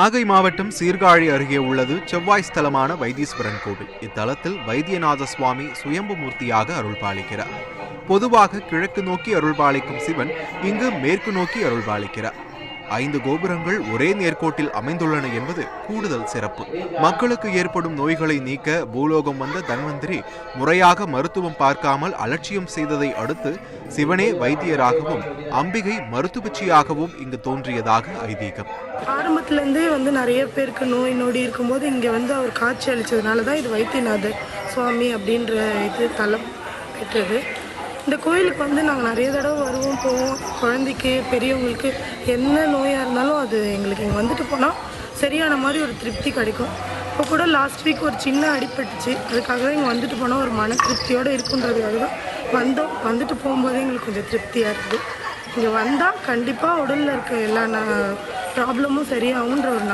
நாகை மாவட்டம் சீர்காழி அருகே உள்ளது செவ்வாய் ஸ்தலமான வைத்தீஸ்வரன் கோவில். இத்தலத்தில் வைத்தியநாத சுவாமி சுயம்பு மூர்த்தியாக அருள்பாலிக்கிறார். பொதுவாக கிழக்கு நோக்கி அருள்பாலிக்கும் சிவன் இங்கு மேற்கு நோக்கி அருள்பாலிக்கிறார். ஐந்து கோபுரங்கள் ஒரே நேர்கோட்டில் அமைந்துள்ளன என்பது கூடுதல் சிறப்பு. மக்களுக்கு ஏற்படும் நோய்களை நீக்க பூலோகம் வந்த தன்வந்திரி முறையாக மருத்துவம் பார்க்காமல் அலட்சியம் செய்ததை அடுத்து சிவனே வைத்தியராகவும் அம்பிகை மருத்துவச்சியாகவும் இங்கு தோன்றியதாக ஐதீகம். ஆரம்பத்துலேருந்தே வந்து நிறைய பேருக்கு நோய் நொடி இருக்கும்போது இங்கே வந்து அவர் காட்சி அளித்ததுனால தான் இது வைத்தியநாதர் சுவாமி அப்படின்ற இது தலம் பெற்றது. இந்த கோயிலுக்கு வந்து நாங்கள் நிறைய தடவை வருவோம் போவோம். குழந்தைக்கு பெரியவங்களுக்கு என்ன நோயாக இருந்தாலும் அது எங்களுக்கு இங்கே வந்துட்டு போனால் சரியான மாதிரி ஒரு திருப்தி கிடைக்கும். இப்போ கூட லாஸ்ட் வீக் ஒரு சின்ன அடிப்பட்டுச்சு அதுக்காக தான் இங்கே வந்துட்டு போனால் ஒரு மன திருப்தியோடு இருக்குன்றதுக்காக தான் வந்தோம். வந்துட்டு போகும்போதே எங்களுக்கு கொஞ்சம் திருப்தியாக இருக்குது. இங்கே வந்தால் கண்டிப்பாக உடலில் இருக்க எல்லா ப்ராப்ளமும் சரியாகுன்ற ஒரு